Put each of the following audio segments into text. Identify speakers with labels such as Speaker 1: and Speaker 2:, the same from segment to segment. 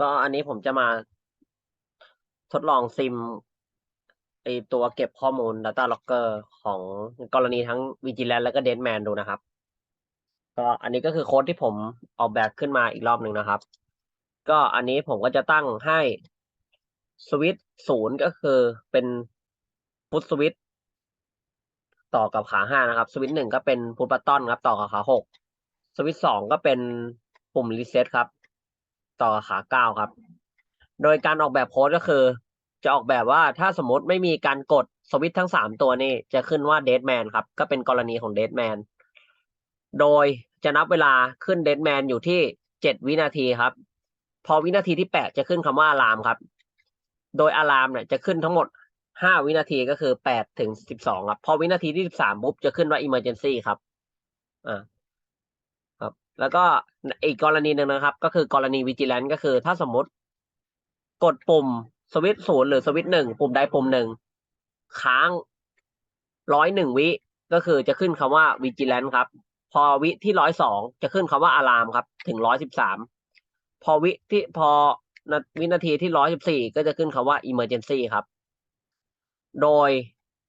Speaker 1: ก็อันนี้ผมจะมาทดลองซิมไอตัวเก็บข้อมูล Data Logger ของกรณีทั้ง Vigilance แล้วก็ Deadman ดูนะครับ ก็อันนี้ก็คือโค้ดที่ผมออกแบบขึ้นมาอีกรอบหนึ่งนะครับ ก็อันนี้ผมก็จะตั้งให้สวิตศูนย์ก็คือเป็นพุทสวิตต่อกับขาห้านะครับ สวิตหนึ่งก็เป็นพุทบัตตอนครับ ต่อกับขาหกสวิตสองก็เป็นปุ่มรีเซ็ตครับ ต่อขาเก้าครับ โดยการออกแบบโค้ดก็คือ จะออกแบบว่าถ้าสมมติไม่มีการกดสวิตช์ทั้งสามตัวนี่จะขึ้นว่า dead man ครับ ก็เป็นกรณีของ dead man โดยจะนับเวลาขึ้น dead man อยู่ที่เจ็ดวินาทีครับ พอวินาทีที่แปดจะขึ้นคำว่าอะลามครับ โดยอะลามเนี่ยจะขึ้นทั้งหมดห้าวินาทีก็คือแปดถึงสิบสองครับ พอวินาทีที่สิบสามปุ๊บจะขึ้นว่า emergency ครับ อ่าครับ แล้วก็อีกกรณีหนึ่งนะครับ ก็คือกรณี vigilance ก็คือ ถ้าสมมติกดปุ่มสวิตช์ศูนย์หรือสวิตช์หนึ่งปุ่มใดปุ่มหนึ่งค้างร้อยหนึ่งวิก็คือจะขึ้นคำว่า vigilance ครับ พอวิที่ร้อยสองจะขึ้นคำว่า alarm ครับ ถึงร้อยสิบสามพอวิที่พอวินาทีที่ร้อยสิบสี่ก็จะขึ้นคำว่า emergency ครับ โดย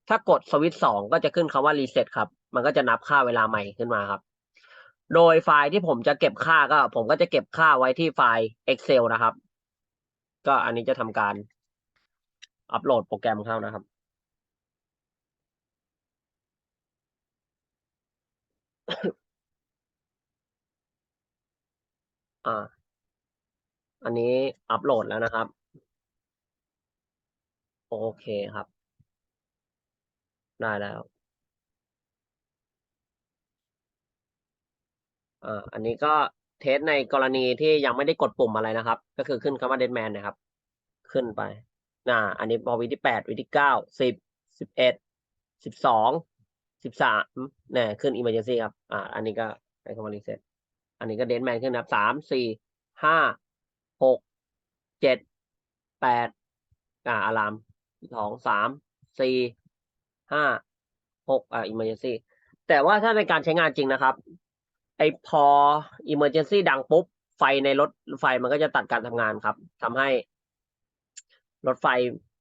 Speaker 1: ถ้ากดสวิตช์สองก็จะขึ้นคำว่า reset ครับ มันก็จะนับค่าเวลาใหม่ขึ้นมาครับ โดยไฟล์ที่ผมจะเก็บค่าก็ ผมก็จะเก็บค่าไว้ที่ไฟล์ Excel นะครับ ก็อันนี้จะทำการอัปโหลดโปรแกรมเข้านะครับอ่า อันนี้อัปโหลดแล้วนะครับ โอเคครับ ได้แล้ว อ่าอันนี้ก็เทสในกรณีที่ยังไม่ได้กดปุ่มอะไรนะครับ ก็คือขึ้นคำว่า deadman นะครับ ขึ้นไปน่าอันนี้พอวิที่แปดวิที่เก้าสิบสิบเอ็ดสิบสองสิบสามเนี่ยขึ้น emergency ครับอ่าอันนี้ก็ให้คำว่า reset อันนี้ก็ deadman ขึ้นนะครับสามสี่ห้าหกเจ็ดแปดอ่าอะลามสองสามสี่ห้าหกอ่า emergency แต่ว่าถ้าในการใช้งานจริงนะครับ ไอพอ emergency ดังปุ๊บ ไฟในรถไฟมันก็จะตัดการทำงานครับทำให้ รถไฟ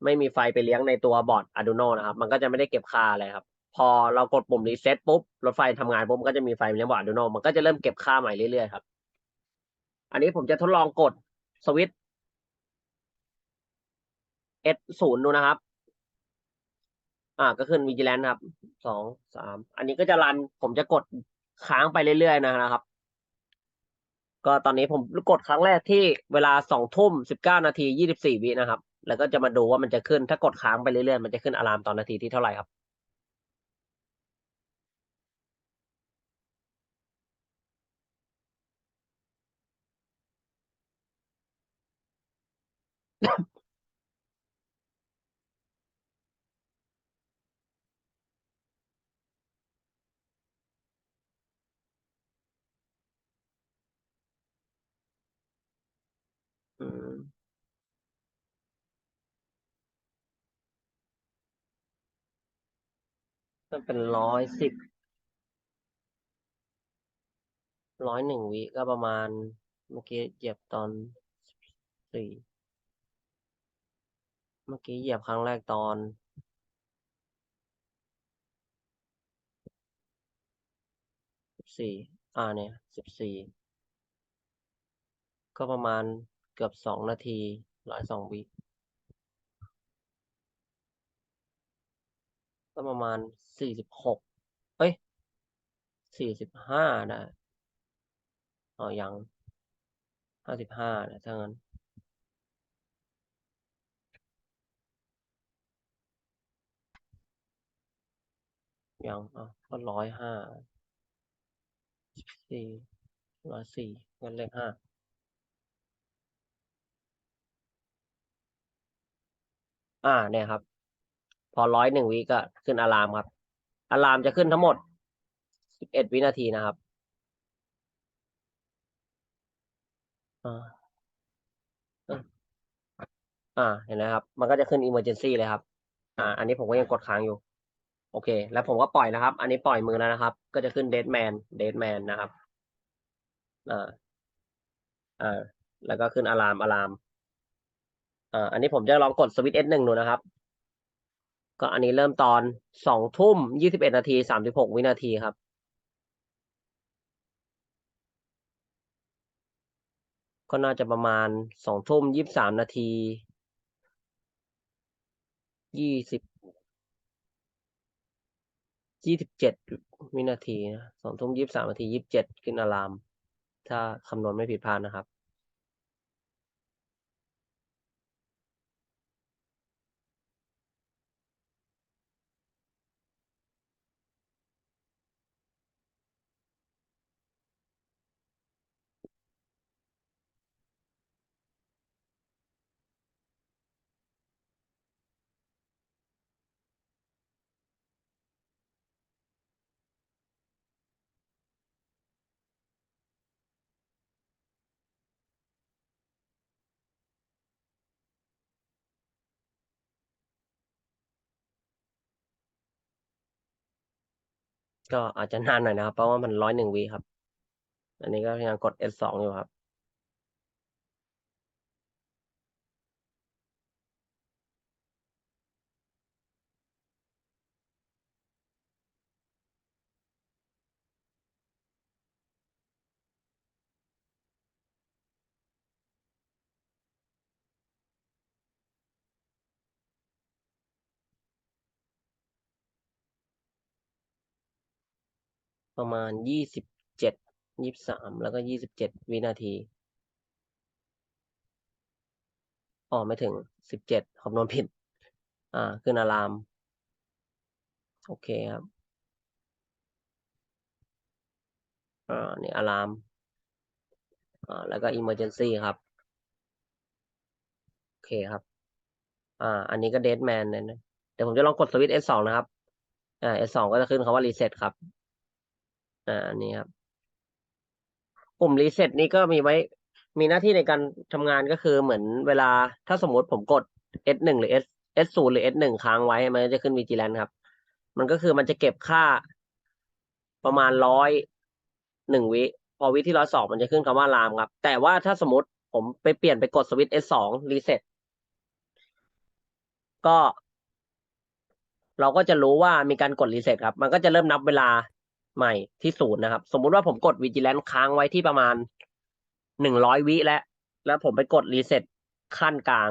Speaker 1: ไม่มีไฟไปเลี้ยงในตัวบอร์ด Arduino นะครับ มันก็จะไม่ได้เก็บค่าอะไรครับ พอเรากดปุ่ม reset ปุ๊บ รถไฟทำงานปุ๊บมันก็จะมีไฟเลี้ยงบอร์ด Arduino มันก็จะเริ่มเก็บค่าใหม่เรื่อยๆครับ อันนี้ผมจะทดลองกดสวิตช์ S ศูนย์ดูนะครับ อ่า ก็ขึ้น vigilance ครับ สอง สาม อันนี้ก็จะรัน ผมจะกด ค้างไปเรื่อยๆนะครับ ก็ตอนนี้ผมกดครั้งแรกที่เวลาสองทุ่มสิบเก้านาทียี่สิบสี่วินะครับ แล้วก็จะมาดูว่ามันจะขึ้นถ้ากดค้างไปเรื่อยๆมันจะขึ้นอะลามตอนนาทีที่เท่าไหร่ครับ มก็เป็นร้อยสิบร้อยหนึ่งวิก็ประมาณ เมื่อกี้เหยียบตอนสี่เมื่อกี้เหยียบครั้งแรกตอนสิบสี่อ่าเนี่ยสิบสี่ก็ประมาณ กือบสองนาทีร้อยสองวิก็ประมาณสี่สิบหกเอ้ยสี่สิบห้านะอ๋อยังห้าสิบห้านะถ้างั้นยังอะก็ร้อยห้าสี่ร้อยสี่เงินเลขห้า อ่าเนี่ยครับ พอร้อยหนึ่งวิก็ขึ้นอะลามครับอะลามจะขึ้นทั้งหมดสิบเอ็ดวินาทีนะครับอ่าอ่าเห็นไหมครับ มันก็จะขึ้น emergency เลยครับ อ่า อันนี้ผมก็ยังกดค้างอยู่ โอเค แล้วผมก็ปล่อยนะครับ อันนี้ปล่อยมือแล้วนะครับ ก็จะขึ้น dead man dead man นะครับอ่าอ่าแล้วก็ขึ้นอะลามอะลาม อ่าอันนี้ผมจะลองกดสวิตช์ S หนึ่งดูนะครับ ก็อันนี้เริ่มตอนสองทุ่มยี่สิบเอ็ดนาทีสามสิบหกวินาทีครับ ก็น่าจะประมาณสองทุ่มยี่สิบสามนาทียี่สิบยี่สิบเจ็ดวินาทีนะสองทุ่มยี่สิบสามนาทียี่สิบเจ็ดขึ้นอะลาม ถ้าคำนวณไม่ผิดพลาดนะครับ ก็อาจจะนานหน่อยนะครับ เพราะว่ามันร้อยหนึ่งวิครับ อันนี้ก็พยายามกด S2 อยู่ครับ ประมาณยี่สิบเจ็ดยี่สามแล้วก็ยี่สิบเจ็ดวินาทีอ๋อไม่ถึงสิบเจ็ดคำนวณผิด อ่าขึ้นอะลาม โอเคครับอ่านี่อะลามอ่าแล้วก็ emergency ครับ โอเคครับ อ่า อันนี้ก็ dead man เนี่ยนะเดี๋ยวผมจะลองกดสวิตช์ S สองนะครับ อ่า S สองก็จะขึ้นคำว่า reset ครับ อ่าอันนี้ครับปุ่ม reset นี้ก็มีไว้ มีหน้าที่ในการทำงานก็คือเหมือนเวลาถ้าสมมติผมกด S หนึ่งหรือ S S ศูนย์หรือ S หนึ่งค้างไว้มันจะขึ้น vigilance ครับ มันก็คือมันจะเก็บค่าประมาณร้อยหนึ่งวิ พอวิที่ร้อยสองมันจะขึ้นคำว่าลามครับ แต่ว่าถ้าสมมติผมไปเปลี่ยนไปกดสวิตช์ S สอง reset ก็ เราก็จะรู้ว่ามีการกดรีเซ็ตครับ มันก็จะเริ่มนับเวลา ใหม่ที่ศูนย์นะครับ สมมุติว่าผมกดวิจิแลนซ์ค้างไว้ที่ประมาณหนึ่งร้อยวิแล้ว แล้วผมไปกดรีเซ็ตขั้นกลาง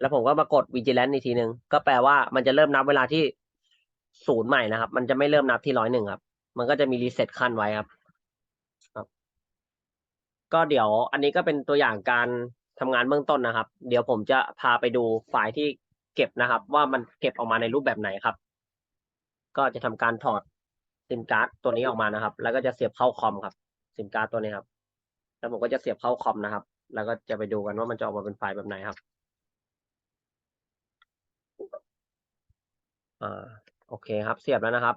Speaker 1: แล้วผมก็มากดวิจิแลนซ์อีกทีหนึ่งก็แปลว่ามันจะเริ่มนับเวลาที่ศูนย์ใหม่นะครับ มันจะไม่เริ่มนับที่ร้อยหนึ่งครับ มันก็จะมีรีเซ็ตขั้นไว้ครับครับ ก็เดี๋ยวอันนี้ก็เป็นตัวอย่างการทำงานเบื้องต้นนะครับ เดี๋ยวผมจะพาไปดูไฟล์ที่เก็บนะครับ ว่ามันเก็บออกมาในรูปแบบไหนครับ ก็จะทำการถอด ซิมการ์ดตัวนี้ออกมานะครับ แล้วก็จะเสียบเข้าคอมครับซิมการ์ดตัวนี้ครับ แล้วผมก็จะเสียบเข้าคอมนะครับ แล้วก็จะไปดูกันว่ามันจะออกมาเป็นไฟล์แบบไหนครับอ่าโอเคครับ เสียบแล้วนะครับ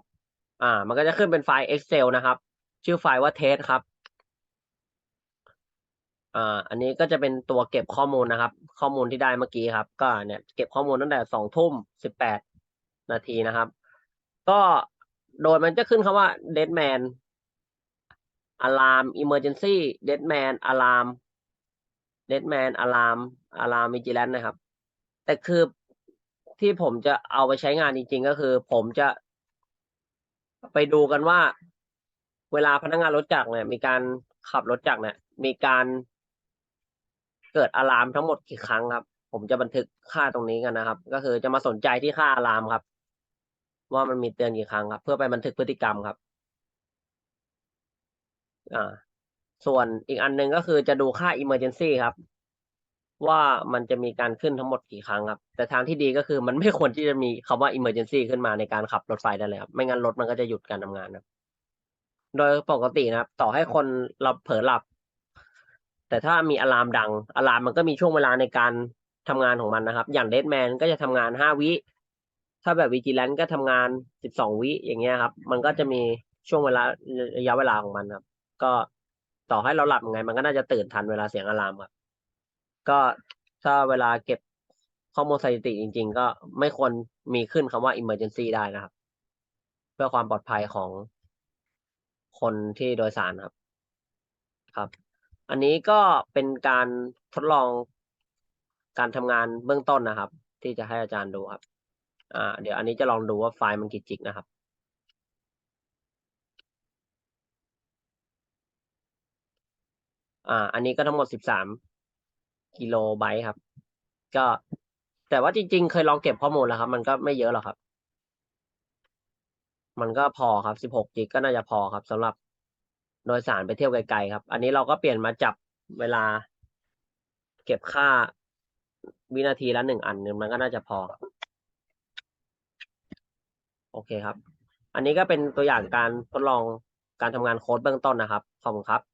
Speaker 1: อ่า มันก็จะขึ้นเป็นไฟล์ Excel นะครับ ชื่อไฟล์ว่า test ครับอ่าอันนี้ก็จะเป็นตัวเก็บข้อมูลนะครับ ข้อมูลที่ได้เมื่อกี้ครับ ก็เนี่ยเก็บข้อมูลตั้งแต่สองทุ่มสิบแปดนาทีนะครับ ก็ โดยมันจะขึ้นคำว่า dead man alarm emergency dead man alarm dead man alarm alarm vigilance นะครับ แต่คือที่ผมจะเอาไปใช้งานจริง ๆ ก็คือ ผมจะไปดูกันว่า เวลาพนักงานรถจักรเนี่ย มีการขับรถจักรเนี่ย มีการเกิดอะลามทั้งหมดกี่ครั้งครับ ผมจะบันทึกค่าตรงนี้กันนะครับ ก็คือจะมาสนใจที่ค่าอะลามครับ ว่ามันมีเตือนกี่ครั้งครับ เพื่อไปบันทึกพฤติกรรมครับ อ่า ส่วนอีกอันหนึ่งก็คือจะดูค่า emergency ครับ ว่ามันจะมีการขึ้นทั้งหมดกี่ครั้งครับ แต่ทางที่ดีก็คือมันไม่ควรที่จะมีคำว่า emergency ขึ้นมาในการขับรถไฟได้เลยครับ ไม่งั้นรถมันก็จะหยุดการทำงานครับ โดยปกตินะครับ ต่อให้คนเราเผลอหลับ แต่ถ้ามีอะลามดังอะลามมันก็มีช่วงเวลาในการทำงานของมันนะครับ อย่างเดดแมนก็จะทำงานห้าวิ ถ้าแบบวิจิแลนก็ทำงานสิบสองวิอย่างเงี้ยครับ มันก็จะมีช่วงเวลาระยะเวลาของมันครับ ก็ต่อให้เราหลับยังไง มันก็น่าจะตื่นทันเวลาเสียงอะลามครับ ก็ถ้าเวลาเก็บข้อมูลสถิติจริง ๆ ก็ไม่ควรมีขึ้นคำว่า emergency ได้นะครับ เพื่อความปลอดภัยของคนที่โดยสารครับ ครับ อันนี้ก็เป็นการทดลองการทำงานเบื้องต้นนะครับ ที่จะให้อาจารย์ดูครับ อ่าเดี๋ยวอันนี้จะลองดูว่าไฟล์มันกี่จิกนะครับ อ่า อันนี้ก็ทั้งหมดสิบสามกิโลไบต์ครับ ก็ แต่ว่าจริง ๆ เคยลองเก็บข้อมูลแล้วครับ มันก็ไม่เยอะหรอกครับ มันก็พอครับสิบหกจิกก็น่าจะพอครับสำหรับโดยสารไปเที่ยวไกลๆครับ อันนี้เราก็เปลี่ยนมาจับเวลา เก็บค่าวินาทีละหนึ่งอันนี่ยมันก็น่าจะพอ โอเคครับ อันนี้ก็เป็นตัวอย่างการทดลองการทำงานโค้ดเบื้องต้นนะครับ ขอบคุณครับ